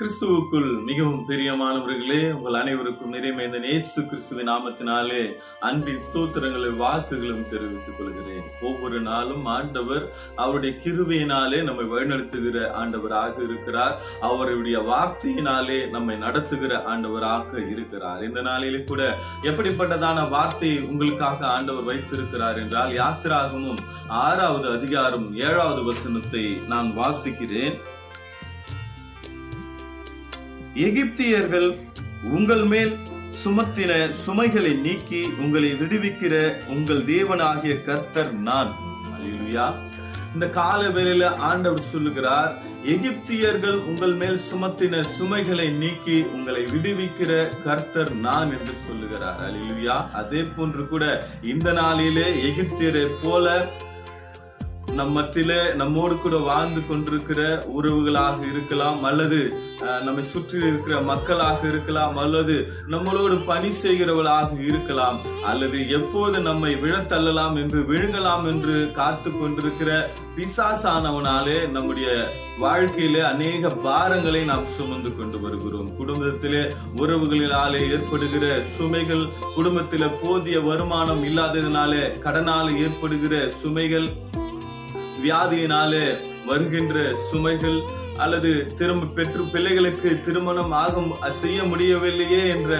கிறிஸ்துவுக்குள் மிகவும் பிரியமானவர்களே உங்கள் அனைவருக்கும் நிறைமைந்த நேசு கிறிஸ்துவின் நாமத்தினாலே அன்பின் ஸ்தோத்திரங்களை வாக்குகளும் தெரிவித்துக் கொள்கிறேன். ஒவ்வொரு நாளும் ஆண்டவர் அவருடைய கிருவையினாலே நம்மை வழிநடத்துகிற ஆண்டவராக இருக்கிறார். அவருடைய வார்த்தையினாலே நம்மை நடத்துகிற ஆண்டவராக இருக்கிறார். இந்த நாளிலே கூட எப்படிப்பட்டதான வார்த்தை உங்களுக்காக ஆண்டவர் வைத்திருக்கிறார் என்றால் யாத்திராகமும் ஆறாவது அதிகாரம் ஏழாவது வசனத்தை நான் வாசிக்கிறேன். எகிப்தியர்கள் உங்கள் மேல் சுமத்தின சுமைகளை நீக்கி உங்களை விடுவிக்கிற உங்கள் தேவனாகிய கர்த்தர் நான். இந்த கால வேளையில ஆண்டவர் சொல்லுகிறார் எகிப்தியர்கள் உங்கள் மேல் சுமத்தின சுமைகளை நீக்கி உங்களை விடுவிக்கிற கர்த்தர் நான் என்று சொல்லுகிறார். அல்லேலூயா அதே போன்று கூட இந்த நாளிலே எகிப்தியரை போல நம் மத்தியில நம்மோடு கூட வாழ்ந்து கொண்டிருக்கிற உறவுகளாக இருக்கலாம் அல்லது நம்மை சுற்றி இருக்கிற மக்களாக இருக்கலாம் அல்லது நம்மளோடு பணி செய்கிறவர்களாக இருக்கலாம் அல்லது எப்போது நம்மை விழத்தள்ளலாம் என்று விழுங்கலாம் என்று காத்து கொண்டிருக்கிற பிசாசானவனாலே நம்முடைய வாழ்க்கையிலே அநேக பாரங்களை நாம் சுமந்து கொண்டு வருகிறோம். குடும்பத்திலே உறவுகளினாலே ஏற்படுகிற சுமைகள் குடும்பத்தில போதிய வருமானம் இல்லாததினாலே கடனால ஏற்படுகிற சுமைகள் வியாதியினாலே வருகின்ற சுமைகள் அல்லது திரும்ப பெற்று பிள்ளைகளுக்கு திருமணம் ஆகும் செய்ய முடியவில்லையே என்ற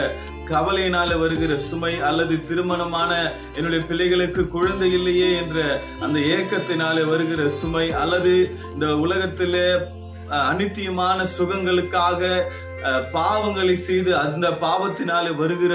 கவலையினால வருகிற சுமை அல்லது திருமணமான என்னுடைய பிள்ளைகளுக்கு குழந்தை இல்லையே என்ற அந்த ஏக்கத்தினாலே வருகிற சுமை அல்லது இந்த உலகத்திலே அஹ், அனித்தியமான சுகங்களுக்காக பாவங்களை செய்து அந்த பாவத்தினாலே வருகிற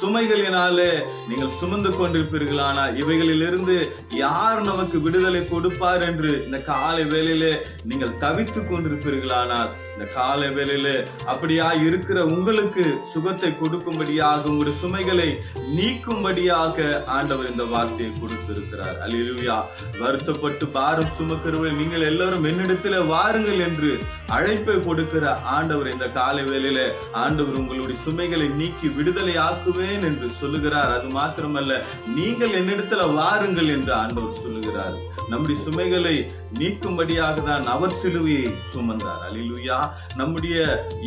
சுமைகளினாலே நீங்கள் சுமந்து கொண்டிருப்பீர்களானா? இவைகளிலிருந்து யார் நமக்கு விடுதலை கொடுப்பார் என்று இந்த காலை வேளையிலே நீங்கள் தவித்துக் கொண்டிருப்பீர்களானால் இந்த காலை வேளையிலே அப்படியா இருக்கிற உங்களுக்கு சுகத்தை கொடுக்கும்படியாக உங்களுடைய சுமைகளை நீக்கும்படியாக ஆண்டவர் இந்த வார்த்தையை கொடுத்திருக்கிறார். அலிலுயா வருத்தப்பட்டு பாரம் சுமக்கிறவர்கள் நீங்கள் எல்லாரும் என்னிடத்துல வாருங்கள் என்று அழைப்பை கொடுக்கிற ஆண்டவர் இந்த கால வேளையில ஆண்டவர் உங்களுடைய சுமைகளை நீக்கி விடுதலை ஆக்குவேன் என்று சொல்லுகிறார். அது மாத்திரமல்ல நீங்கள் என்னிடத்துல வாருங்கள் என்று ஆண்டவர் சொல்லுகிறார். நம்முடைய சுமைகளை நீக்கும்படியாக தான் அவர் சிலுவையை சுமந்தார். அலிலுயா நம்முடைய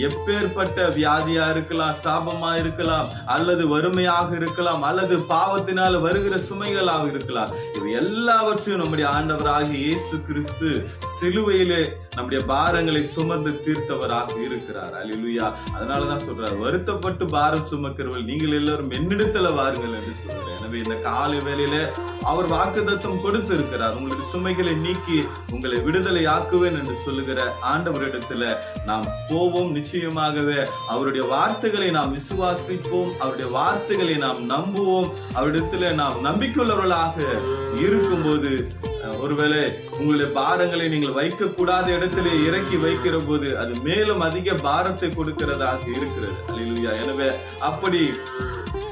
எப்பேற்பட்ட வியாதியா இருக்கலாம் சாபமா இருக்கலாம் அல்லது வறுமையாக இருக்கலாம் அல்லது பாவத்தினால் வருகிற சுமைகளாக இருக்கலாம். இவை எல்லாவற்றையும் நம்முடைய ஆண்டவராக இயேசு கிறிஸ்து சிலுவையிலே நம்முடைய பாரங்களை சுமந்து தீர்த்தவராக இருக்கிறார். அலிலுயா அதனாலதான் சொல்றார் வருத்தப்பட்டு பாரம் சுமக்கிறவர்கள் நீங்கள் எல்லாரும் என்னிடத்துல வாருங்கள் என்று சொல்றார். எனவே இந்த காலை வேளையில அவர் வாக்குதத்தம் கொடுத்து இருக்கிறார் உங்களுக்கு சுமைகளை நீக்கி உங்களை விடுதலை ஆக்குவேன் என்று சொல்லுகிற ஆண்டவரிடத்துல நாம் போவோம் நிச்சயமாகவே. அவருடைய வார்த்தைகளை நாம் விசுவாசிப்போம். அவருடைய வார்த்தைகளை நாம் நம்புவோம். அவரிடத்துல நாம் நம்பிக்கையுள்ளவர்களாக இருக்கும்போது ஒருவேளை உங்களுடைய பாரங்களை நீங்கள் வைக்க கூடாத இடத்திலே இறக்கி வைக்கிற போது அது மேலும் அதிக பாரத்தை கொடுக்கிறதாக இருக்கிறது. அல்லா எனவே அப்படி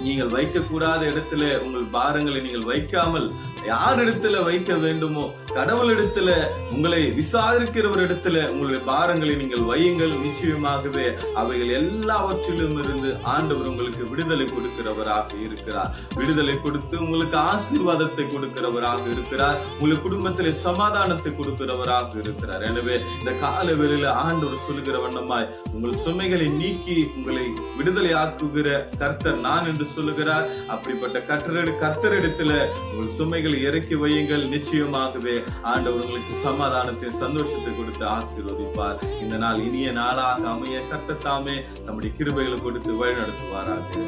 நீங்கள் வைக்கக்கூடாத இடத்துல உங்கள் பாரங்களை நீங்கள் வைக்காமல் யார் இடத்துல வைக்க வேண்டுமோ கடவுள் இடத்துல உங்களை விசாரிக்கிறவர் இடத்துல உங்களுடைய பாரங்களை நீங்கள் வையுங்கள். நிச்சயமாகவே அவைகள் எல்லாவற்றிலும் இருந்து ஆண்டவர் உங்களுக்கு விடுதலை கொடுக்கிறவராக இருக்கிறார். விடுதலை கொடுத்து உங்களுக்கு ஆசீர்வாதத்தை கொடுக்கிறவராக இருக்கிறார். உங்களுக்கு குடும்பத்திலே சமாதானத்தை கொடுக்கிறவராக இருக்கிறார். எனவே இந்த கால வேளையில ஆண்டவர் சொல்லுகிற வண்ணமாய் உங்கள் சுமைகளை நீக்கி உங்களை விடுதலை ஆக்குகிற கர்த்தர் நான் என்று சொல்லுகிறார். அப்படிப்பட்ட கர்த்தர் கர்த்தரிடத்துல உங்கள் சுமைகளை இறக்கி வையுங்கள். நிச்சயமாகவே ஆண்டவர் உங்களுக்கு சமாதானத்தை சந்தோஷத்தை கொடுத்து ஆசீர்வதிப்பார். இந்த நாள் இனிய நாளாக அமைய கர்த்தத்தாமே நம்முடைய கிருபைகளை கொடுத்து வழி நடத்துவாராக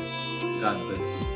God bless you.